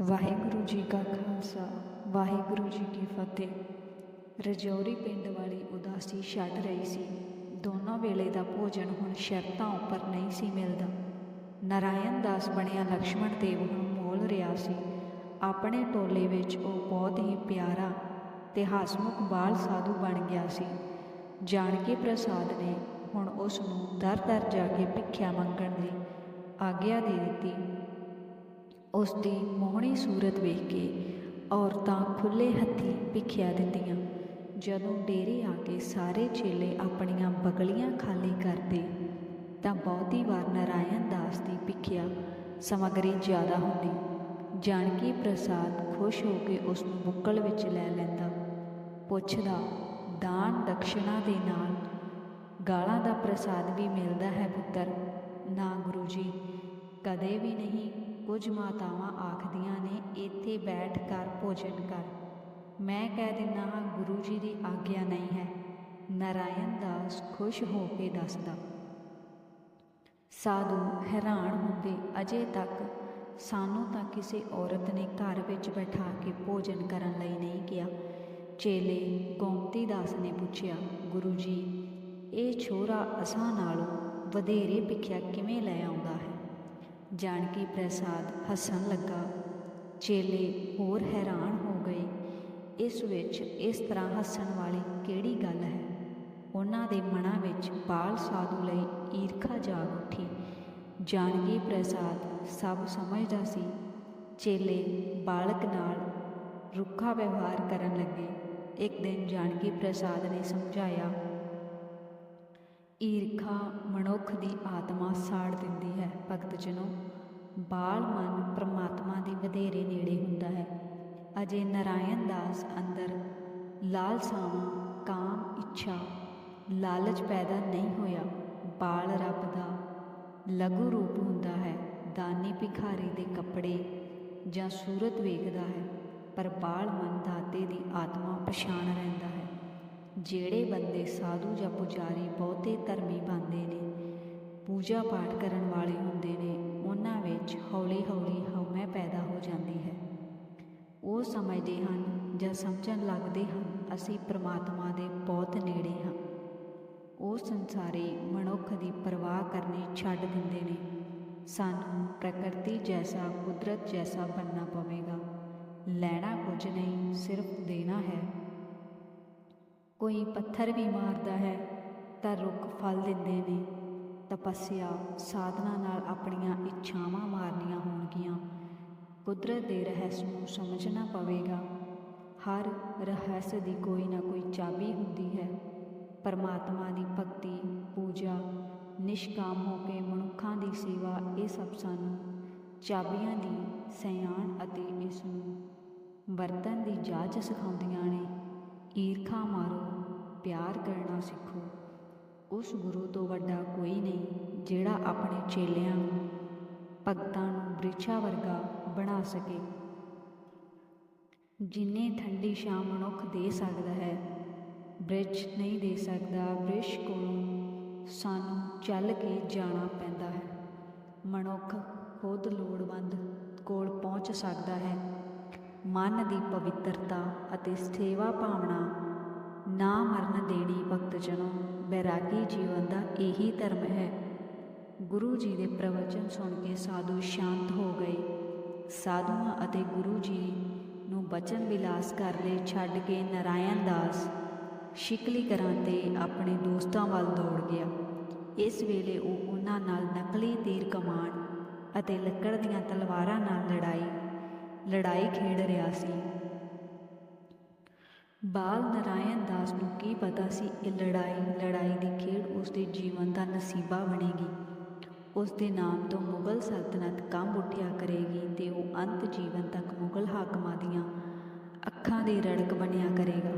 ਵਾਹਿਗੁਰੂ ਜੀ ਕਾ ਖਾਲਸਾ, ਵਾਹਿਗੁਰੂ ਜੀ ਕੀ ਫਤਿਹ। ਰਜੌਰੀ ਪਿੰਡ ਵਾਲੀ ਉਦਾਸੀ ਛੱਡ ਰਹੀ ਸੀ। ਦੋਨਾਂ ਵੇਲੇ ਦਾ ਭੋਜਨ ਹੁਣ ਸ਼ਰਤਾਂ ਉੱਪਰ ਨਹੀਂ ਸੀ ਮਿਲਦਾ। ਨਰਾਇਣ ਦਾਸ ਬਣਿਆ ਲక్ష్మణ ਦੇਵ ਹੁਣ ਮੋਲ ਰਿਹਾ ਸੀ। ਆਪਣੇ ਟੋਲੇ ਵਿੱਚ ਉਹ ਬਹੁਤ ਹੀ ਪਿਆਰਾ ਤੇ ਹਾਸਮੁਖ ਬਾਲ ਸਾਧੂ ਬਣ ਗਿਆ ਸੀ। ਜਾਣਕੀ ਪ੍ਰਸਾਦ ਨੇ ਹੁਣ ਉਸ ਨੂੰ ਦਰ ਦਰ ਜਾ ਕੇ ਭਿੱਖਿਆ ਮੰਗਣ ਦੀ ਆਗਿਆ ਦੇ ਦਿੱਤੀ। ਉਸ ਦੀ ਮੋਹਣੀ ਸੂਰਤ ਵੇਖ ਕੇ ਔਰਤਾਂ ਖੁੱਲੇ ਹੱਥੀ ਭਿੱਖਿਆ ਦਿੰਦੀਆਂ, ਜਦੋਂ ਡੇਰੇ ਆ ਕੇ ਸਾਰੇ ਚੇਲੇ ਆਪਣੀਆਂ ਬਗਲੀਆਂ ਖਾਲੀ ਕਰਦੇ, ਤਾਂ ਬਹੁਤੀ ਵਾਰ ਨਾਰਾਇਣ ਦਾਸ ਦੀ ਭਿੱਖਿਆ ਸਮਗਰੀ ਜ਼ਿਆਦਾ ਹੁੰਦੀ, ਜਾਨਕੀ ਪ੍ਰਸਾਦ ਖੁਸ਼ ਹੋ ਕੇ ਉਸ ਨੂੰ ਬੁੱਕਲ ਵਿੱਚ ਲੈ ਲੈਂਦਾ, ਪੁੱਛਦਾ, ਦਾਨ ਦਕਸ਼ਨਾ ਦੇ ਨਾਲ ਗਾਲਾਂ ਦਾ ਪ੍ਰਸਾਦ ਵੀ ਮਿਲਦਾ ਹੈ ਪੁੱਤਰ? ਨਾ ਗੁਰੂ ਜੀ, ਕਦੇ ਵੀ ਨਹੀਂ। ਕੁਝ ਮਾਤਾਵਾਂ ਆਖਦੀਆਂ ਨੇ, ਇੱਥੇ ਬੈਠ ਕਰ, ਭੋਜਨ ਕਰ। ਮੈਂ ਕਹਿ ਦਿੰਦਾ ਹਾਂ, ਗੁਰੂ ਜੀ ਦੀ ਆਗਿਆ ਨਹੀਂ ਹੈ। ਨਾਰਾਇਣ ਦਾਸ ਖੁਸ਼ ਹੋ ਕੇ ਦੱਸਦਾ। ਸਾਧੂ ਹੈਰਾਨ ਹੁੰਦੇ, ਅਜੇ ਤੱਕ ਸਾਨੂੰ ਤਾਂ ਕਿਸੇ ਔਰਤ ਨੇ ਘਰ ਵਿੱਚ ਬਿਠਾ ਕੇ ਭੋਜਨ ਕਰਨ ਲਈ ਨਹੀਂ ਕਿਹਾ। ਚੇਲੇ ਗੋਮਤੀ ਦਾਸ ਨੇ ਪੁੱਛਿਆ, ਗੁਰੂ ਜੀ, ਇਹ ਛੋਰਾ ਅਸਾਂ ਨਾਲੋਂ ਵਧੇਰੇ ਭਿੱਖਿਆ ਕਿਵੇਂ ਲੈ ਆਉਂਦਾ ਹੈ? ਜਾਨਕੀ ਪ੍ਰਸਾਦ ਹੱਸਣ ਲੱਗਾ। ਚੇਲੇ ਹੋਰ ਹੈਰਾਨ ਹੋ ਗਏ। ਇਸ ਵਿੱਚ ਇਸ ਤਰ੍ਹਾਂ ਹੱਸਣ ਵਾਲੀ ਕਿਹੜੀ ਗੱਲ ਹੈ? ਉਹਨਾਂ ਦੇ ਮਨਾਂ ਵਿੱਚ ਬਾਲ ਸਾਧੂ ਲਈ ਈਰਖਾ ਜਾਗ ਉੱਠੀ। ਜਾਨਕੀ ਪ੍ਰਸਾਦ ਸਭ ਸਮਝਦਾ ਸੀ। ਚੇਲੇ ਬਾਲਕ ਨਾਲ ਰੁੱਖਾ ਵਿਵਹਾਰ ਕਰਨ ਲੱਗੇ। ਇੱਕ ਦਿਨ ਜਾਨਕੀ ਪ੍ਰਸਾਦ ਨੇ ਸਮਝਾਇਆ ਈਰਖਾ ਮਨੁੱਖ ਦੀ ਆਤਮਾ ਸਾੜ ਦਿੰਦੀ ਹੈ। ਭਗਤ ਜਨੋ ਬਾਲ ਮਨ ਪ੍ਰਮਾਤਮਾ ਦੀ ਵਧੇਰੇ ਨੇੜੇ ਹੁੰਦਾ ਹੈ। ਅਜੇ ਨਾਰਾਇਣ ਦਾਸ ਅੰਦਰ ਲਾਲਸਾਵਾਂ ਕਾਮ, ਇੱਛਾ, ਲਾਲਚ ਪੈਦਾ ਨਹੀਂ ਹੋਇਆ। ਬਾਲ ਰੱਬ ਦਾ ਲਘੂ ਰੂਪ ਹੁੰਦਾ ਹੈ। ਦਾਨੀ ਭਿਖਾਰੀ ਦੇ ਕੱਪੜੇ ਜਾਂ ਸੂਰਤ ਵੇਖਦਾ ਹੈ, ਪਰ ਬਾਲ ਮਨ ਦਾਤੇ ਦੀ ਆਤਮਾ ਪਛਾਣ ਰਹਿੰਦਾ ਹੈ। ਜਿਹੜੇ ਬੰਦੇ ਸਾਧੂ ਜਾਂ ਪੁਜਾਰੀ ਬਹੁਤੇ ਧਰਮੀ ਬਣਦੇ ਨੇ, ਪੂਜਾ ਪਾਠ ਕਰਨ ਵਾਲੇ ਹੁੰਦੇ ਨੇ, ਉਹਨਾਂ ਵਿੱਚ ਹੌਲੀ-ਹੌਲੀ ਹਉਮੈ ਪੈਦਾ ਹੋ ਜਾਂਦੀ ਹੈ। ਉਹ ਸਮਝਦੇ ਹਨ ਜਾਂ ਸਮਝਣ ਲੱਗਦੇ ਹਨ, ਅਸੀਂ ਪ੍ਰਮਾਤਮਾ ਦੇ ਬਹੁਤ ਨੇੜੇ ਹਾਂ। ਉਹ ਸੰਸਾਰੀ ਮਨੁੱਖ ਦੀ ਪਰਵਾਹ ਕਰਨੀ ਛੱਡ ਦਿੰਦੇ ਨੇ। ਸਾਨੂੰ ਪ੍ਰਕਿਰਤੀ ਜੈਸਾ ਕੁਦਰਤ ਜੈਸਾ ਬਣਨਾ ਪਵੇਗਾ। ਲੈਣਾ ਕੁਝ ਨਹੀਂ, ਸਿਰਫ ਦੇਣਾ ਹੈ। ਕੋਈ ਪੱਥਰ ਵੀ ਮਾਰਦਾ ਹੈ ਤਾਂ ਰੁੱਖ ਫਲ ਦਿੰਦੇ ਨੇ। ਤਪੱਸਿਆ ਸਾਧਨਾ ਨਾਲ ਆਪਣੀਆਂ ਇੱਛਾਵਾਂ ਮਾਰਨੀਆਂ ਹੋਣਗੀਆਂ। ਕੁਦਰਤ ਦੇ ਰਹੱਸ ਨੂੰ ਸਮਝਣਾ ਪਵੇਗਾ। ਹਰ ਰਹੱਸ ਦੀ ਕੋਈ ਨਾ ਕੋਈ ਚਾਬੀ ਹੁੰਦੀ ਹੈ। ਪਰਮਾਤਮਾ ਦੀ ਭਗਤੀ, ਪੂਜਾ, ਨਿਸ਼ਕਾਮ ਹੋ ਕੇ ਮਨੁੱਖਾਂ ਦੀ ਸੇਵਾ, ਇਹ ਸਭ ਸਾਨੂੰ ਚਾਬੀਆਂ ਦੀ ਸਿਆਣ ਅਤੇ ਇਸ ਨੂੰ ਵਰਤਨ ਦੀ ਜਾਚ ਸਿਖਾਉਂਦੀਆਂ ਨੇ। ਈਰਖਾ ਮਾਰੋ, ਪਿਆਰ ਕਰਨਾ ਸਿੱਖੋ। ਉਸ ਗੁਰੂ ਤੋਂ ਵੱਡਾ ਕੋਈ ਨਹੀਂ ਜਿਹੜਾ ਆਪਣੇ ਚੇਲਿਆਂ ਨੂੰ, ਭਗਤਾਂ ਨੂੰ ਬ੍ਰਿਛਾ ਵਰਗਾ ਬਣਾ ਸਕੇ। ਜਿੰਨੇ ਠੰਡੀ ਛਾਂ ਮਨੁੱਖ ਦੇ ਸਕਦਾ ਹੈ ਬ੍ਰਿਜ ਨਹੀਂ ਦੇ ਸਕਦਾ ਬ੍ਰਿਸ਼ ਕੋਲੋਂ ਸਾਨੂੰ ਚੱਲ ਕੇ ਜਾਣਾ ਪੈਂਦਾ ਹੈ। ਮਨੁੱਖ ਖੁਦ ਲੋੜਵੰਦ ਕੋਲ ਪਹੁੰਚ ਸਕਦਾ ਹੈ। ਮਨ ਦੀ ਪਵਿੱਤਰਤਾ ਅਤੇ ਸੇਵਾ ਭਾਵਨਾ ਨਾ ਮਰਨ ਦੇਣੀ ਭਗਤ ਜਨੋ, ਬੈਰਾਗੀ ਜੀਵਨ ਦਾ ਇਹੀ ਧਰਮ ਹੈ। ਗੁਰੂ ਜੀ ਦੇ ਪ੍ਰਵਚਨ ਸੁਣ ਕੇ ਸਾਧੂ ਸ਼ਾਂਤ ਹੋ ਗਏ। ਸਾਧੂਆਂ ਅਤੇ ਗੁਰੂ ਜੀ ਨੂੰ ਬਚਨ ਵਿਲਾਸ ਕਰਦੇ ਛੱਡ ਕੇ ਨਾਰਾਇਣ ਦਾਸ ਸ਼ਿਕਲੀ ਕਰਾਂ ਤੇ ਆਪਣੇ ਦੋਸਤਾਂ ਵੱਲ ਦੌੜ ਗਿਆ। ਇਸ ਵੇਲੇ ਉਹ ਉਹਨਾਂ ਨਾਲ ਨਕਲੀ ਤੀਰ ਕਮਾਨ ਅਤੇ ਲੱਕੜ ਦੀਆਂ ਤਲਵਾਰਾਂ ਨਾਲ ਲੜਾਈ ਲੜਾਈ ਖੇਡ ਰਿਹਾ ਸੀ। ਬਾਲ ਨਾਰਾਇਣ ਦਾਸ ਨੂੰ ਕੀ ਪਤਾ ਸੀ ਇਹ ਲੜਾਈ ਲੜਾਈ ਦੀ ਖੇਡ ਉਸ ਦੇ ਜੀਵਨ ਦਾ ਨਸੀਬਾ ਬਣੇਗੀ। ਉਸ ਦੇ ਨਾਮ ਤੋਂ ਮੁਗਲ ਸਲਤਨਤ ਕੰਬ ਉੱਠਿਆ ਕਰੇਗੀ ਤੇ ਉਹ ਅੰਤ ਜੀਵਨ ਤੱਕ ਮੁਗਲ ਹਾਕਮਾਂ ਦੀਆਂ ਅੱਖਾਂ ਦੀ ਰੜਕ ਬਣਿਆ ਕਰੇਗਾ।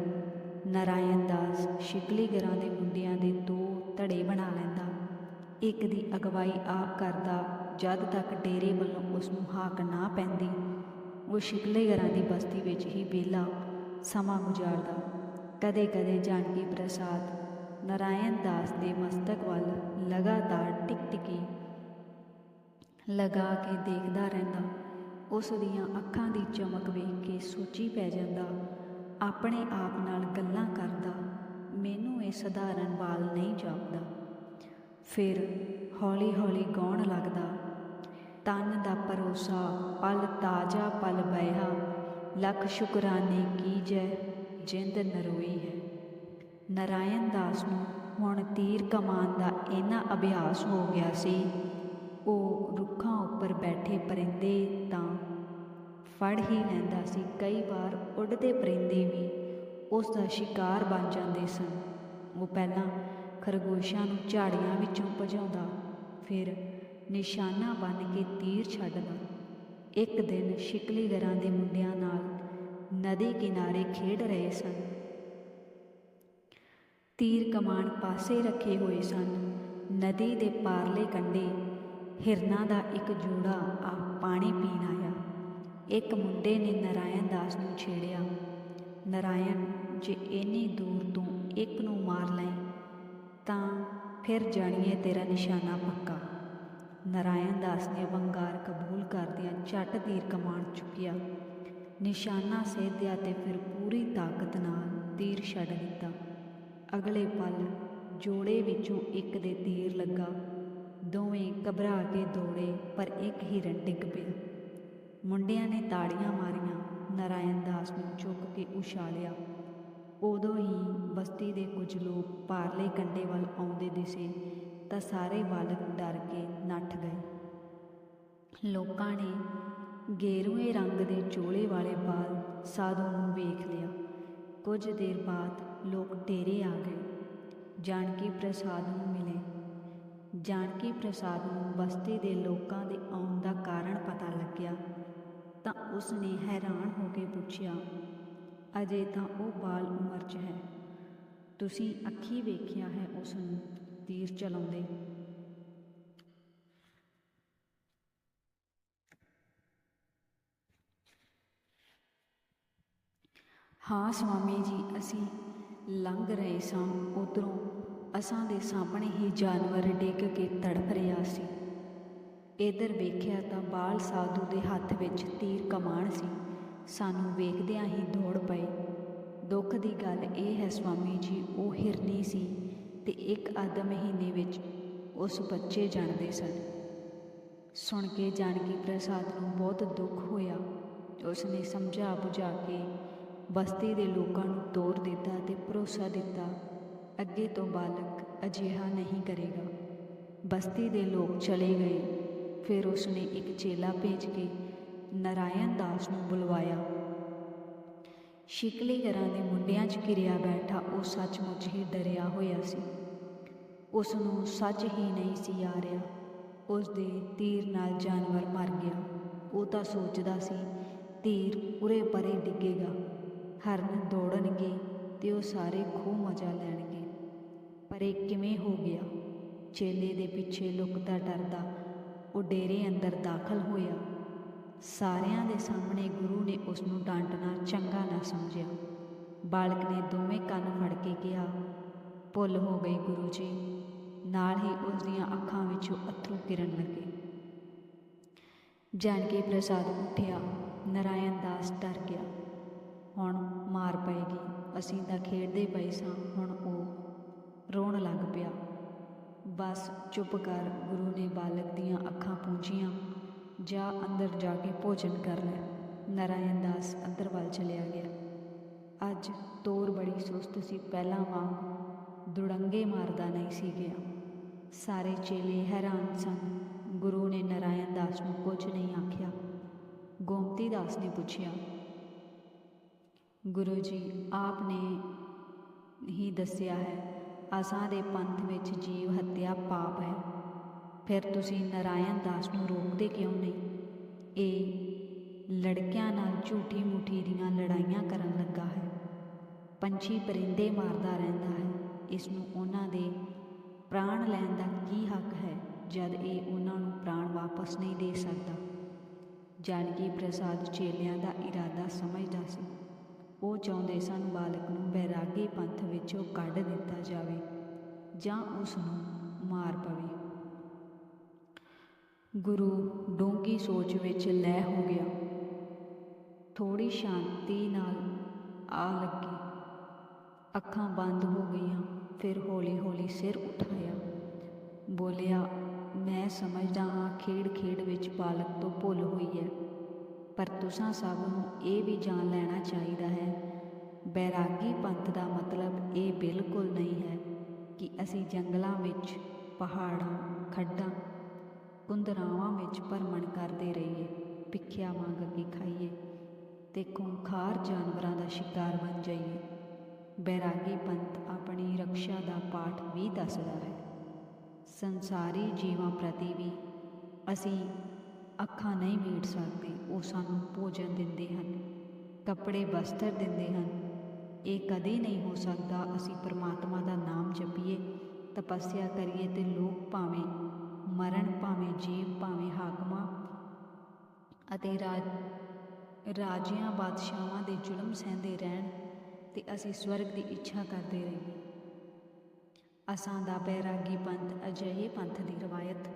ਨਾਰਾਇਣ ਦਾਸ ਸ਼ਿਕਲੀਗਰਾਂ ਦੇ ਮੁੰਡਿਆਂ ਦੇ ਦੋ ਧੜੇ ਬਣਾ ਲੈਂਦਾ। ਇੱਕ ਦੀ ਅਗਵਾਈ ਆਪ ਕਰਦਾ ਜਦ ਤੱਕ ਡੇਰੇ ਵੱਲੋਂ ਉਸ ਨੂੰ ਹਾਕ ਨਾ ਪੈਂਦੀ। ਉਹ ਸ਼ਿਕਲੀਗਰਾਂ ਦੀ ਬਸਤੀ ਵਿੱਚ ਹੀ ਵਿਹਲਾ ਸਮਾਂ ਗੁਜ਼ਾਰਦਾ। ਕਦੇ ਕਦੇ ਜਾਨਕੀ ਪ੍ਰਸਾਦ, ਨਾਰਾਇਣ ਦਾਸ ਦੇ ਮਸਤਕ ਵੱਲ ਲਗਾਤਾਰ ਟਿਕਟਿਕੀ ਲਗਾ ਕੇ ਦੇਖਦਾ ਰਹਿੰਦਾ। ਉਸ ਦੀਆਂ ਅੱਖਾਂ ਦੀ ਚਮਕ ਵੇਖ ਕੇ ਸੋਚੀ ਪੈ ਜਾਂਦਾ, ਆਪਣੇ ਆਪ ਨਾਲ ਗੱਲਾਂ ਕਰਦਾ, ਮੈਨੂੰ ਇਹ ਸਧਾਰਨ ਵਾਲ ਨਹੀਂ ਜਾਪਦਾ। ਫਿਰ ਹੌਲੀ-ਹੌਲੀ ਗਾਉਣ ਲੱਗਦਾ ਤਨ ਦਾ ਪਰੋਸਾ ਪਲ ਤਾਜਾ ਪਲ ਬਹਿਆ। ਲੱਖ ਸ਼ੁਕਰਾਨੇ ਕੀਜੈ ਜਿੰਦ ਨਰੋਈ ਹੈ। ਨਰਾਇਣ ਦਾਸ ਨੂੰ ਹੁਣ ਤੀਰ ਕਮਾਨ ਦਾ ਇੰਨਾ ਅਭਿਆਸ ਹੋ ਗਿਆ ਸੀ। ਉਹ ਰੁੱਖਾਂ ਉੱਪਰ ਬੈਠੇ ਪਰਿੰਦੇ ਤਾਂ ਫੜ ਹੀ ਲੈਂਦਾ ਸੀ। ਕਈ ਵਾਰ ਉੱਡਦੇ ਪਰਿੰਦੇ ਵੀ ਉਸ ਦਾ ਸ਼ਿਕਾਰ ਬਣ ਜਾਂਦੇ ਸਨ। ਉਹ ਪਹਿਲਾਂ ਖਰਗੋਸ਼ਾਂ ਨੂੰ ਝਾੜੀਆਂ ਵਿੱਚੋਂ ਭਜਾਉਂਦਾ, ਫਿਰ ਨਿਸ਼ਾਨਾ ਬਣ ਕੇ ਤੀਰ ਛੱਡਦਾ ਇੱਕ ਦਿਨ ਸ਼ਿਕਲੀਗਰਾਂ ਦੇ ਮੁੰਡਿਆਂ ਨਾਲ ਨਦੀ ਕਿਨਾਰੇ ਖੇਡ ਰਹੇ ਸਨ। ਤੀਰ ਕਮਾਨ ਪਾਸੇ ਰੱਖੇ ਹੋਏ ਸਨ। ਨਦੀ ਦੇ ਪਾਰਲੇ ਕੰਢੇ ਹਿਰਨਾਂ ਦਾ ਇੱਕ ਜੋੜਾ ਆ ਪਾਣੀ ਪੀਣ ਆਇਆ। ਇੱਕ ਮੁੰਡੇ ਨੇ ਨਰਾਇਣ ਦਾਸ ਨੂੰ ਛੇੜਿਆ। ਨਰਾਇਣ, ਜੇ ਇੰਨੀ ਦੂਰ ਤੋਂ ਇੱਕ ਨੂੰ ਮਾਰ ਲੈ ਤਾਂ ਫਿਰ ਜਾਣੀਏ ਤੇਰਾ ਨਿਸ਼ਾਨਾ ਪੱਕਾ। ਨਰਾਇਣ ਦਾਸ ਨੇ ਵੰਗਾਰ ਕਬੂਲ ਕਰਦਿਆਂ ਝੱਟ ਤੀਰ ਕਮਾਨ ਚੁੱਕਿਆ। ਨਿਸ਼ਾਨਾ ਸੇਧਿਆ ਤੇ ਫਿਰ ਪੂਰੀ ਤਾਕਤ ਨਾਲ ਤੀਰ ਛੱਡ ਦਿੱਤਾ। ਅਗਲੇ ਪਲ ਜੋੜੇ ਵਿੱਚੋਂ ਇੱਕ ਦੇ ਤੀਰ ਲੱਗਾ। ਦੋਵੇਂ ਘਬਰਾ ਕੇ ਦੌੜੇ, ਪਰ ਇੱਕ ਹਿਰਨ ਡਿੱਗ ਪਿਆ। ਮੁੰਡਿਆਂ ਨੇ ਤਾੜੀਆਂ ਮਾਰੀਆਂ, ਨਰਾਇਣ ਦਾਸ ਨੂੰ ਚੁੱਕ ਕੇ ਉਛਾਲਿਆ। ਉਦੋਂ ਹੀ ਬਸਤੀ ਦੇ ਕੁਝ ਲੋਕ ਪਾਰਲੇ ਕੰਡੇ ਵੱਲ ਆਉਂਦੇ ਦਿਸੇ। ਤਾਂ ਸਾਰੇ ਬਾਲਕ ਡਰ ਕੇ ਨੱਠ ਗਏ। ਲੋਕਾਂ ਨੇ ਗੇਰੂਏ ਰੰਗ ਦੇ ਚੋਲੇ ਵਾਲੇ ਬਾਲ ਸਾਧੂ ਨੂੰ ਵੇਖ ਲਿਆ। ਕੁਝ ਦੇਰ ਬਾਅਦ ਲੋਕ ਡੇਰੇ ਆ ਗਏ। ਜਾਨਕੀ ਪ੍ਰਸਾਦ ਨੂੰ ਮਿਲੇ। ਜਾਨਕੀ ਪ੍ਰਸਾਦ ਨੂੰ ਬਸਤੀ ਦੇ ਲੋਕਾਂ ਦੇ ਆਉਣ ਦਾ ਕਾਰਨ ਪਤਾ ਲੱਗਿਆ। ਤਾਂ ਉਸ ਨੇ ਹੈਰਾਨ ਹੋ ਕੇ ਪੁੱਛਿਆ, ਅਜੇ ਤਾਂ ਉਹ ਬਾਲ ਉਮਰ 'ਚ ਹੈ। ਤੁਸੀਂ ਅੱਖੀ ਵੇਖਿਆ ਹੈ ਉਸ ਨੂੰ ਤੀਰ ਚਲਾਉਂਦੇ। ਹਾਂ ਸਵਾਮੀ ਜੀ, ਅਸੀਂ ਲੰਘ ਰਹੇ ਸਾਂ ਉਧਰੋਂ। ਅਸਾਂ ਦੇ ਸਾਹਮਣੇ ਹੀ ਜਾਨਵਰ ਡਿੱਗ ਕੇ ਤੜਫ ਰਿਹਾ ਸੀ। ਇਧਰ ਵੇਖਿਆ ਤਾਂ ਬਾਲ ਸਾਧੂ ਦੇ ਹੱਥ ਵਿੱਚ ਤੀਰ ਕਮਾਨ ਸੀ। ਸਾਨੂੰ ਵੇਖਦਿਆਂ ਹੀ ਦੌੜ ਪਏ ਦੁੱਖ ਦੀ ਗੱਲ ਇਹ ਹੈ ਸਵਾਮੀ ਜੀ, ਉਹ ਹਿਰਨੀ ਸੀ। ਤੇ ਇੱਕ ਅੱਧ ਮਹੀਨੇ ਵਿੱਚ ਉਸ ਬੱਚੇ ਜਾਣਦੇ ਸਨ। ਸੁਣ ਕੇ ਜਾਨਕੀ ਪ੍ਰਸਾਦ ਨੂੰ ਬਹੁਤ ਦੁੱਖ ਹੋਇਆ। ਉਸ ਨੇ ਸਮਝਾ ਬੁਝਾ ਕੇ ਬਸਤੀ ਦੇ ਲੋਕਾਂ ਨੂੰ ਤੋਰ ਦਿੱਤਾ ਤੇ ਭਰੋਸਾ ਦਿੱਤਾ, ਅੱਗੇ ਤੋਂ ਬਾਲਕ ਅਜਿਹਾ ਨਹੀਂ ਕਰੇਗਾ। ਬਸਤੀ ਦੇ ਲੋਕ ਚਲੇ ਗਏ। ਫਿਰ ਉਸ ਨੇ ਇੱਕ ਚੇਲਾ ਭੇਜ ਕੇ ਨਰਾਇਣ ਦਾਸ ਨੂੰ ਬੁਲਵਾਇਆ। ਸ਼ਿਕਲੀ ਘਰਾਂ ਦੇ ਮੁੰਡਿਆਂ 'ਚ ਕਿਰਿਆ ਬੈਠਾ ਉਹ ਸੱਚਮੁੱਚ ਹੀ ਡਰਿਆ ਹੋਇਆ ਸੀ। ਉਸ ਨੂੰ ਸੱਚ ਹੀ ਨਹੀਂ ਸੀ ਆ ਰਿਹਾ। ਉਸ ਦੇ ਤੀਰ ਨਾਲ ਜਾਨਵਰ ਮਰ ਗਿਆ। ਉਹ ਤਾਂ ਸੋਚਦਾ ਸੀ, ਤੀਰ ਉਰੇ ਪਰੇ ਡਿੱਗੇਗਾ। ਹਰਨ ਦੌੜਨਗੇ ਤੇ ਉਹ ਸਾਰੇ ਖੂਬ ਮਜ਼ਾ ਲੈਣਗੇ। ਪਰ ਇਹ ਕਿਵੇਂ ਹੋ ਗਿਆ? ਚੇਲੇ ਦੇ ਪਿੱਛੇ ਲੁਕਦਾ ਡਰਦਾ ਉਹ ਡੇਰੇ ਅੰਦਰ ਦਾਖਲ ਹੋਇਆ। ਸਾਰਿਆਂ ਦੇ ਸਾਹਮਣੇ ਗੁਰੂ ਨੇ ਉਸ ਨੂੰ ਡਾਂਟਣਾ ਚੰਗਾ ਨਾ ਸਮਝਿਆ। ਬਾਲਕ ਨੇ ਦੋਵੇਂ ਕੰਨ ਫੜ ਕੇ ਕਿਹਾ, ਭੁੱਲ ਹੋ ਗਈ ਗੁਰੂ ਜੀ। ਨਾਲ ਹੀ ਉਸ ਦੀਆਂ ਅੱਖਾਂ ਵਿੱਚੋਂ ਅਥਰੂ ਕਿਰਨ ਲੱਗੇ। ਜਾਨਕੀ ਪ੍ਰਸਾਦ ਉੱਠਿਆ, ਨਰਾਇਣ ਦਾਸ ਡਰ ਗਿਆ। ਹੁਣ ਮਾਰ ਪਏਗੀ, ਅਸੀਂ ਤਾਂ ਖੇਡਦੇ ਪਏ ਸਾਂ, ਹੁਣ ਉਹ ਰੋਣ ਲੱਗ ਪਿਆ। ਬਸ, ਚੁੱਪ ਕਰ, ਗੁਰੂ ਨੇ ਬਾਲਕ ਦੀਆਂ ਅੱਖਾਂ ਪੂੰਝੀਆਂ ਜਾ ਅੰਦਰ ਜਾ ਕੇ ਭੋਜਨ ਕਰ ਲੈ। ਨਰਾਇਣ ਦਾਸ ਅੰਦਰ ਵੱਲ ਚਲਿਆ ਗਿਆ। ਅੱਜ ਤੋਰ ਬੜੀ ਸੁਸਤ ਸੀ। ਪਹਿਲਾਂ ਵਾਂਗ ਦੁੜੰਗੇ ਮਾਰਦਾ ਨਹੀਂ ਸੀ ਗਿਆ। ਸਾਰੇ ਚੇਲੇ ਹੈਰਾਨ ਸਨ। ਗੁਰੂ ਨੇ ਨਰਾਇਣ ਦਾਸ ਨੂੰ ਕੁਝ ਨਹੀਂ ਆਖਿਆ। ਗੋਮਤੀ ਦਾਸ ਨੇ ਪੁੱਛਿਆ, ਗੁਰੂ ਜੀ ਆਪ ਨੇ ਹੀ ਦੱਸਿਆ ਹੈ ਅਸਾਂ ਦੇ ਪੰਥ ਵਿੱਚ ਜੀਵ ਹੱਤਿਆ ਪਾਪ ਹੈ। ਫਿਰ ਤੁਸੀਂ ਨਰਾਇਣ ਦਾਸ ਨੂੰ ਰੋਕਦੇ ਕਿਉਂ ਨਹੀਂ? ਇਹ ਲੜਕਿਆਂ ਨਾਲ ਝੂਠੀ ਮੁੱਠੀ ਦੀਆਂ ਲੜਾਈਆਂ ਕਰਨ ਲੱਗਾ ਹੈ। ਪੰਛੀ ਪਰਿੰਦੇ ਮਾਰਦਾ ਰਹਿੰਦਾ ਹੈ। ਇਸ ਨੂੰ ਉਹਨਾਂ ਦੇ ਪ੍ਰਾਣ ਲੈਣ ਦਾ ਕੀ ਹੱਕ ਹੈ, ਜਦ ਇਹ ਉਹਨਾਂ ਨੂੰ ਪ੍ਰਾਣ ਵਾਪਸ ਨਹੀਂ ਦੇ ਸਕਦਾ? ਜਾਨਕੀ ਪ੍ਰਸਾਦ ਚੇਲਿਆਂ ਦਾ ਇਰਾਦਾ ਸਮਝਦਾ ਸੀ। ਉਹ ਚਾਹੁੰਦੇ ਸਨ ਬਾਲਕ ਨੂੰ ਬੈਰਾਗੀ ਪੰਥ ਵਿੱਚੋਂ ਕੱਢ ਦਿੱਤਾ ਜਾਵੇ ਜਾਂ ਉਸ ਨੂੰ ਮਾਰ ਪਵੇ। ਗੁਰੂ ਡੂੰਘੀ ਸੋਚ ਵਿੱਚ ਲੈ ਹੋ ਗਿਆ। ਥੋੜੀ ਸ਼ਾਂਤੀ ਨਾਲ ਆ ਲੱਗੀ। ਅੱਖਾਂ ਬੰਦ ਹੋ ਗਈਆਂ, ਫਿਰ ਹੌਲੀ-ਹੌਲੀ ਸਿਰ ਉਠਾਇਆ। ਬੋਲਿਆ, ਮੈਂ ਸਮਝਦਾ ਹਾਂ ਖੇਡ-ਖੇਡ ਵਿੱਚ ਬਾਲਕ ਤੋਂ ਭੁੱਲ ਹੋਈ ਹੈ ਪਰ ਤੁਸਾਂ ਸਭ ਨੂੰ ਇਹ ਵੀ ਜਾਣ ਲੈਣਾ ਚਾਹੀਦਾ ਹੈ। ਬੈਰਾਗੀ ਪੰਥ ਦਾ ਮਤਲਬ ਇਹ ਬਿਲਕੁਲ ਨਹੀਂ ਹੈ ਕਿ ਅਸੀਂ ਜੰਗਲਾਂ ਵਿੱਚ, ਪਹਾੜਾਂ, ਖੱਡਾਂ ਕੁੰਦਰਾਵਾਂ ਵਿੱਚ ਭਰਮਣ ਕਰਦੇ ਰਹੀਏ, ਭਿੱਖਿਆ ਮੰਗ ਕੇ ਖਾਈਏ, ਤੇ ਖੁੰਖਾਰ ਜਾਨਵਰਾਂ ਦਾ ਸ਼ਿਕਾਰ ਬਣ ਜਾਈਏ। ਬੈਰਾਗੀ ਪੰਥ ਆਪਣੀ ਰੱਖਿਆ ਦਾ ਪਾਠ ਵੀ ਦੱਸਦਾ ਹੈ। ਸੰਸਾਰੀ ਜੀਵਾਂ ਪ੍ਰਤੀ ਵੀ ਅਸੀਂ ਅੱਖਾਂ ਨਹੀਂ ਮੀਟ ਸਕਦੇ, ਉਹ ਸਾਨੂੰ ਭੋਜਨ ਦਿੰਦੇ ਹਨ, ਕੱਪੜੇ ਵਸਤਰ ਦਿੰਦੇ ਹਨ। ਇਹ ਕਦੇ ਨਹੀਂ ਹੋ ਸਕਦਾ ਅਸੀਂ ਪਰਮਾਤਮਾ ਦਾ ਨਾਮ ਜਪੀਏ, ਤਪੱਸਿਆ ਕਰੀਏ ਤੇ ਲੋਕ ਭਾਵੇਂ ਮਰਨ ਭਾਵੇਂ ਜੀਵ ਭਾਵੇਂ ਹਾਕਮਾਂ ਅਤੇ ਰਾਜ ਰਾਜਿਆਂ, ਬਾਦਸ਼ਾਹਾਂ ਦੇ ਜ਼ੁਲਮ ਸਹਿੰਦੇ ਰਹਿਣ ਤੇ ਅਸੀਂ ਸਵਰਗ ਦੀ ਇੱਛਾ ਕਰਦੇ ਰਹੀਏ। ਅਸਾਂ ਦਾ ਬੈਰਾਗੀ ਪੰਥ ਅਜਿਹੇ ਪੰਥ ਦੀ ਰਵਾਇਤ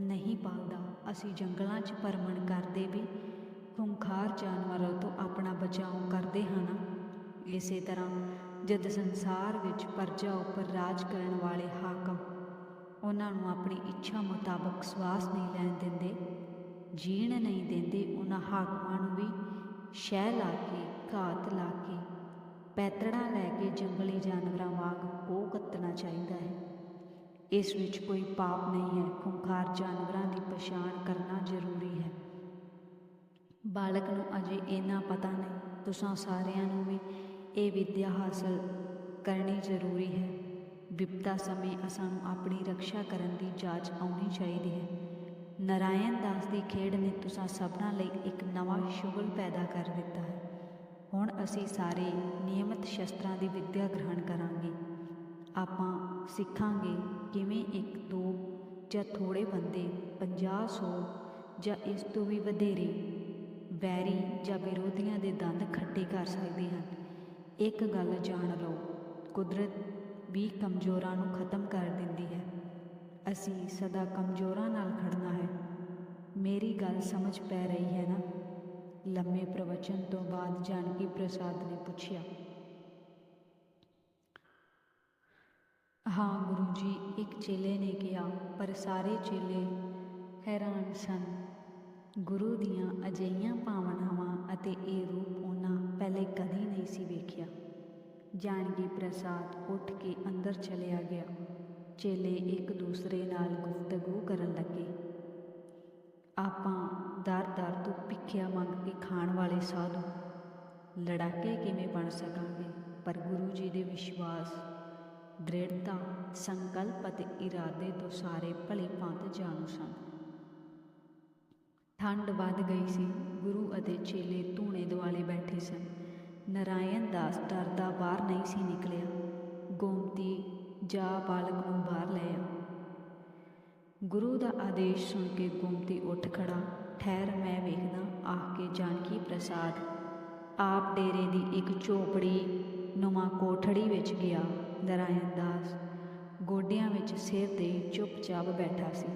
ਨਹੀਂ ਪਾਲਦਾ। ਅਸੀਂ ਜੰਗਲਾਂ 'ਚ ਭਰਮਣ ਕਰਦੇ ਵੀ ਖੁੰਖਾਰ ਜਾਨਵਰਾਂ ਤੋਂ ਆਪਣਾ ਬਚਾਓ ਕਰਦੇ ਹਨ ਇਸੇ ਤਰ੍ਹਾਂ ਜਦ ਸੰਸਾਰ ਵਿੱਚ ਪਰਜਾ ਉੱਪਰ ਰਾਜ ਕਰਨ ਵਾਲੇ ਹਾਕਮ ਉਹਨਾਂ ਨੂੰ ਆਪਣੀ ਇੱਛਾ ਮੁਤਾਬਕ ਸਵਾਸ ਨਹੀਂ ਲੈਣ ਦਿੰਦੇ, ਜੀਣ ਨਹੀਂ ਦਿੰਦੇ, ਉਹਨਾਂ ਹਾਕਮਾਂ ਨੂੰ ਵੀ ਸ਼ਹਿ ਲਾ ਕੇ, ਘਾਤ ਲਾ ਕੇ ਪੈਤੜਾ ਲੈ ਕੇ ਜੰਗਲੀ ਜਾਨਵਰਾਂ ਵਾਂਗ ਉਹ ਕੱਤਣਾ ਚਾਹੀਦਾ ਹੈ। ਇਸ ਵਿੱਚ ਕੋਈ ਪਾਪ ਨਹੀਂ ਹੈ, ਖੁੰਖਾਰ ਜਾਨਵਰਾਂ ਦੀ ਪਛਾਣ ਕਰਨਾ ਜ਼ਰੂਰੀ ਹੈ। ਬਾਲਕ ਨੂੰ ਅਜੇ ਇੰਨਾ ਪਤਾ ਨਹੀਂ, ਤੁਸਾਂ ਸਾਰਿਆਂ ਨੂੰ ਵੀ ਇਹ ਵਿਦਿਆ ਹਾਸਲ ਕਰਨੀ ਜ਼ਰੂਰੀ ਹੈ। ਵਿਪਤਾ ਸਮੇਂ ਅਸਾਂ ਨੂੰ ਆਪਣੀ ਰੱਖਿਆ ਕਰਨ ਦੀ ਜਾਂਚ ਆਉਣੀ ਚਾਹੀਦੀ ਹੈ। ਨਰਾਇਣ ਦਾਸ ਦੀ ਖੇਡ ਨੇ ਤੁਸਾਂ ਸਭਨਾਂ ਲਈ ਇੱਕ ਨਵਾਂ ਸ਼ੁਗਲ ਪੈਦਾ ਕਰ ਦਿੱਤਾ ਹੈ। ਹੁਣ ਅਸੀਂ ਸਾਰੇ ਨਿਯਮਤ ਸ਼ਸਤਰਾਂ ਦੀ ਵਿੱਦਿਆ ਗ੍ਰਹਿਣ ਕਰਾਂਗੇ। ਆਪਾਂ ਸਿੱਖਾਂਗੇ ਕਿਵੇਂ ਇੱਕ, ਦੋ ਜਾਂ ਥੋੜੇ ਬੰਦੇ 50 100 ਜਾਂ ਇਸ ਤੋਂ ਵੀ ਵਧੇਰੇ ਵੈਰੀ ਜਾਂ ਵਿਰੋਧੀਆਂ ਦੇ ਦੰਦ ਖੱਟੇ ਕਰ ਸਕਦੇ ਹਨ। ਇੱਕ ਗੱਲ ਜਾਣ ਲਓ, ਕੁਦਰਤ ਵੀ ਕਮਜ਼ੋਰਾਂ ਨੂੰ ਖਤਮ ਕਰ ਦਿੰਦੀ ਹੈ। ਅਸੀਂ ਸਦਾ ਕਮਜ਼ੋਰਾਂ ਨਾਲ ਖੜਨਾ ਹੈ। ਮੇਰੀ ਗੱਲ ਸਮਝ ਪੈ ਰਹੀ ਹੈ ਨਾ? ਲੰਮੇ ਪ੍ਰਵਚਨ ਤੋਂ ਬਾਅਦ ਜਾਨਕੀ ਪ੍ਰਸਾਦ ਨੇ ਪੁੱਛਿਆ। ਹਾਂ ਗੁਰੂ ਜੀ, ਇੱਕ ਚੇਲੇ ਨੇ ਕਿਹਾ, ਪਰ ਸਾਰੇ ਚੇਲੇ ਹੈਰਾਨ ਸਨ। ਗੁਰੂ ਦੀਆਂ ਅਜਿਹੀਆਂ ਭਾਵਨਾਵਾਂ ਅਤੇ ਇਹ ਰੂਪ ਉਹਨਾਂ ਪਹਿਲੇ ਕਦੀ ਨਹੀਂ ਸੀ ਵੇਖਿਆ। ਜਾਨਕੀ ਪ੍ਰਸਾਦ ਉੱਠ ਕੇ ਅੰਦਰ ਚਲਿਆ ਗਿਆ। ਚੇਲੇ ਇੱਕ ਦੂਸਰੇ ਨਾਲ ਗੁਫ਼ਤਗੂ ਕਰਨ ਲੱਗੇ। ਆਪਾਂ ਦਰ-ਦਰ ਤੋਂ ਭਿੱਖਿਆ ਮੰਗ ਕੇ ਖਾਣ ਵਾਲੇ ਸਾਧੂ, ਲੜਾਕੇ ਕਿਵੇਂ ਬਣ ਸਕਾਂਗੇ? ਪਰ ਗੁਰੂ ਜੀ ਦੇ ਵਿਸ਼ਵਾਸ, ਦ੍ਰਿੜਤਾ, ਸੰਕਲਪ ਅਤੇ ਇਰਾਦੇ ਤੋਂ ਸਾਰੇ ਭਲੇ ਭਾਂਤ ਜਾਣੂ ਸਨ। ਠੰਡ ਵੱਧ ਗਈ ਸੀ। ਗੁਰੂ ਅਤੇ ਚੇਲੇ ਧੂਣੇ ਦੁਆਲੇ ਬੈਠੇ ਸਨ। ਨਰਾਇਣ ਦਾਸ ਡਰਦਾ ਬਾਹਰ ਨਹੀਂ ਸੀ ਨਿਕਲਿਆ। ਗੋਮਤੀ ਜਾ ਬਾਲਕ ਨੂੰ ਬਾਹਰ ਲੈ ਆ। ਗੁਰੂ ਦਾ ਆਦੇਸ਼ ਸੁਣ ਕੇ ਗੋਮਤੀ ਉੱਠ ਖੜਾ ਠਹਿਰ, ਮੈਂ ਵੇਖਦਾ ਆਖ ਕੇ ਜਾਨਕੀ ਪ੍ਰਸਾਦ। ਆਪ ਡੇਰੇ ਦੀ ਇੱਕ ਝੋਪੜੀ ਨੁਮਾ ਕੋਠੜੀ ਵਿੱਚ ਗਿਆ ਨਰਾਇਣ ਦਾਸ। ਗੋਡਿਆਂ ਵਿੱਚ ਸਿਰ ਦੇ ਚੁੱਪਚਾਪ ਬੈਠਾ ਸੀ।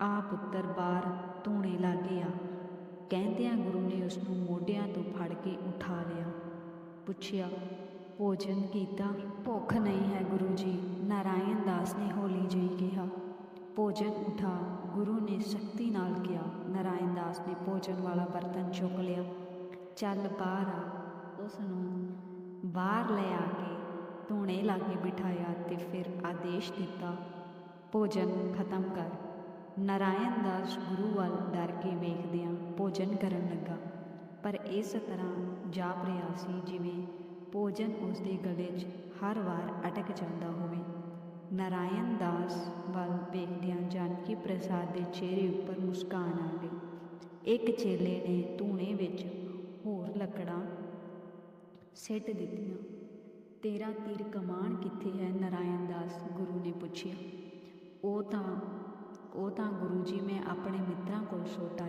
ਆ ਪੁੱਤਰ ਬਾਹਰ ਧੂਣੇ ਲੱਗ ਗਿਆ ਕਹਿੰਦਿਆਂ ਗੁਰੂ ਨੇ ਉਸ ਨੂੰ ਮੋਢਿਆਂ ਤੋਂ ਫੜ ਕੇ ਉਠਾ ਲਿਆ। ਪੁੱਛਿਆ, ਭੋਜਨ ਕੀਤਾ? ਭੁੱਖ ਨਹੀਂ ਹੈ ਗੁਰੂ ਜੀ ਨਾਰਾਇਣ ਦਾਸ ਨੇ ਹੋਲੀ ਜੀ ਕਿਹਾ। ਭੋਜਨ ਉਠਾ। ਗੁਰੂ ਨੇ ਸ਼ਕਤੀ ਨਾਲ ਕਿਹਾ। ਨਾਰਾਇਣ ਦਾਸ ਨੇ ਭੋਜਨ ਵਾਲਾ ਬਰਤਨ ਚੁੱਕ ਲਿਆ। ਚੱਲ ਬਾਹਰ ਆ। ਉਸ ਨੂੰ ਬਾਹਰ ਲੈ ਆ ਕੇ ਧੂਣੇ ਲਾ ਕੇ ਬਿਠਾਇਆ ਤੇ ਫਿਰ ਆਦੇਸ਼ ਦਿੱਤਾ, ਭੋਜਨ ਖਤਮ ਕਰ। ਨਾਰਾਇਣ ਦਾਸ ਗੁਰੂ ਵੱਲ ਡਰ ਕੇ ਵੇਖਦਿਆਂ ਭੋਜਨ ਕਰਨ ਲੱਗਾ। ਪਰ ਇਸ ਤਰ੍ਹਾਂ ਜਾਪ ਰਿਹਾ ਸੀ ਜਿਵੇਂ ਭੋਜਨ ਉਸ ਦੇ ਗਲੇ 'ਚ ਹਰ ਵਾਰ ਅਟਕ ਜਾਂਦਾ ਹੋਵੇ। ਨਾਰਾਇਣ ਦਾਸ ਵੱਲ ਵੇਖਦਿਆਂ ਜਾਨਕੀ ਪ੍ਰਸਾਦ ਦੇ ਚਿਹਰੇ ਉੱਪਰ ਮੁਸਕਾਨ ਆ ਗਈ। ਇੱਕ ਚੇਲੇ ਨੇ ਧੂਣੇ ਵਿੱਚ ਹੋਰ ਲੱਕੜਾਂ ਸਿੱਟ ਦਿੱਤੀਆਂ। ਤੇਰਾ ਤੀਰ ਕਮਾਨ ਕਿੱਥੇ ਹੈ? ਨਾਰਾਇਣ ਦਾਸ ਗੁਰੂ ਨੇ ਪੁੱਛਿਆ। ਉਹ ਤਾਂ ਉਹ ਤਾਂ ਗੁਰੂ ਜੀ, ਮੈਂ ਆਪਣੇ ਮਿੱਤਰਾਂ ਕੋਲ ਸੁੱਟ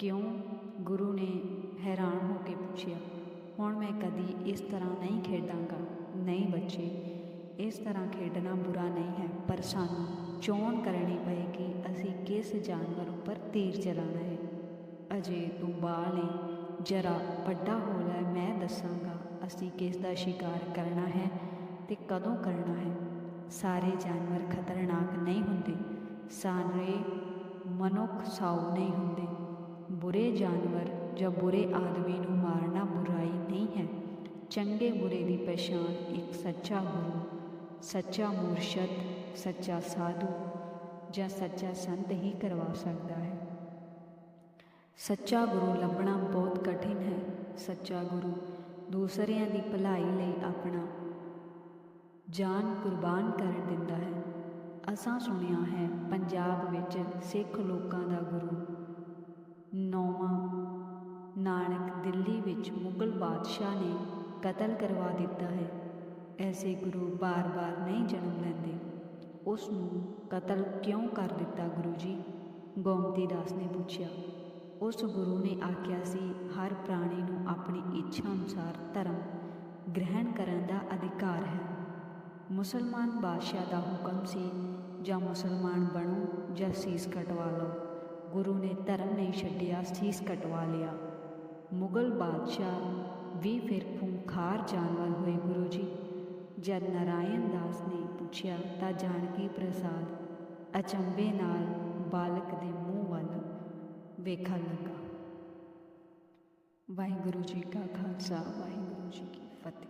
ਕਿਉਂ ਗੁਰੂ ਨੇ ਹੈਰਾਨ ਹੋ ਕੇ ਪੁੱਛਿਆ, ਹੁਣ ਮੈਂ ਕਦੀ ਇਸ ਤਰ੍ਹਾਂ ਨਹੀਂ ਖੇਡਾਂਗਾ, ਨਹੀਂ ਬੱਚੇ, ਇਸ ਤਰ੍ਹਾਂ ਖੇਡਣਾ ਬੁਰਾ ਨਹੀਂ ਹੈ, ਪਰ ਸਾਨੂੰ ਚੋਣ ਕਰਨੀ ਪਏਗੀ, ਅਸੀਂ ਕਿਸ ਜਾਨਵਰ ਉੱਪਰ ਤੀਰ ਚਲਾਉਣਾ ਹੈ? ਅਜੇ ਤੂੰ ਬਾਲ ਹੈ ਜਰਾ ਵੱਡਾ ਹੋ ਲੈ, ਮੈਂ ਦੱਸਾਂਗਾ, ਅਸੀਂ ਕਿਸ ਦਾ ਸ਼ਿਕਾਰ ਕਰਨਾ ਹੈ ਤੇ ਕਦੋਂ ਕਰਨਾ ਹੈ? ਸਾਰੇ ਜਾਨਵਰ ਖਤਰਨਾਕ ਨਹੀਂ ਹੁੰਦੇ, ਸਾਰੇ ਮਨੁੱਖ ਸਾਊ ਨਹੀਂ ਹੁੰਦੇ ਬੁਰੇ ਜਾਨਵਰ ਜਾਂ ਬੁਰੇ ਆਦਮੀ ਨੂੰ ਮਾਰਨਾ ਬੁਰਾਈ ਨਹੀਂ ਹੈ। ਚੰਗੇ ਬੁਰੇ ਦੀ ਪਛਾਣ ਇੱਕ ਸੱਚਾ ਗੁਰੂ, ਸੱਚਾ ਮੁਰਸ਼ਦ, ਸੱਚਾ ਸਾਧੂ ਜਾਂ ਸੱਚਾ ਸੰਤ ਹੀ ਕਰਵਾ ਸਕਦਾ ਹੈ। ਸੱਚਾ ਗੁਰੂ ਲੱਭਣਾ ਬਹੁਤ ਕਠਿਨ ਹੈ। ਸੱਚਾ ਗੁਰੂ ਦੂਸਰਿਆਂ ਦੀ ਭਲਾਈ ਲਈ ਆਪਣਾ ਜਾਨ ਕੁਰਬਾਨ ਕਰ ਦਿੰਦਾ ਹੈ। ਅਸਾਂ ਸੁਣਿਆ ਹੈ, ਪੰਜਾਬ ਵਿੱਚ ਸਿੱਖ ਲੋਕਾਂ ਦਾ ਗੁਰੂ ਨੌਵਾਂ। ਨਾਨਕ ਦਿੱਲੀ ਵਿੱਚ ਮੁਗਲ ਬਾਦਸ਼ਾਹ ਨੇ ਕਤਲ ਕਰਵਾ ਦਿੱਤਾ ਹੈ। ਐਸੇ ਗੁਰੂ ਬਾਰ-ਬਾਰ ਨਹੀਂ ਜਨਮ ਲੈਂਦੇ। ਉਸ ਨੂੰ ਕਤਲ ਕਿਉਂ ਕਰ ਦਿੱਤਾ ਗੁਰੂ ਜੀ ਗੋਮਤੀ ਦਾਸ ਨੇ ਪੁੱਛਿਆ। ਉਸ ਗੁਰੂ ਨੇ ਆਖਿਆ ਸੀ, ਹਰ ਪ੍ਰਾਣੀ ਨੂੰ ਆਪਣੀ ਇੱਛਾ ਅਨੁਸਾਰ ਧਰਮ ਗ੍ਰਹਿਣ ਕਰਨ ਦਾ ਅਧਿਕਾਰ ਹੈ। ਮੁਸਲਮਾਨ ਬਾਦਸ਼ਾਹ ਦਾ ਹੁਕਮ ਸੀ, ਜਾਂ ਮੁਸਲਮਾਨ ਬਣੋ ਜਾਂ ਸੀਸ ਕਟਵਾ ਲਓ। ਗੁਰੂ ਨੇ ਧਰਮ ਨਹੀਂ ਛੱਡਿਆ, ਸੀਸ ਕਟਵਾ ਲਿਆ। ਮੁਗਲ ਬਾਦਸ਼ਾਹ ਵੀ ਫਿਰ ਖੂੰਖਾਰ ਜਾਨਵਰ ਹੋਏ ਗੁਰੂ ਜੀ। ਜਦ ਨਾਰਾਇਣ ਦਾਸ ਨੇ ਪੁੱਛਿਆ, ਤਾਂ ਜਾਨਕੀ ਪ੍ਰਸਾਦ ਅਚੰਬੇ ਨਾਲ ਬਾਲਕ ਦੇ ਮੂੰਹ ਵੱਲ ਵੇਖਣ ਲੱਗਾ। ਵਾਹਿਗੁਰੂ ਜੀ ਕਾ ਖਾਲਸਾ, ਵਾਹਿਗੁਰੂ ਜੀ ਕੀ ਫਤਿਹ।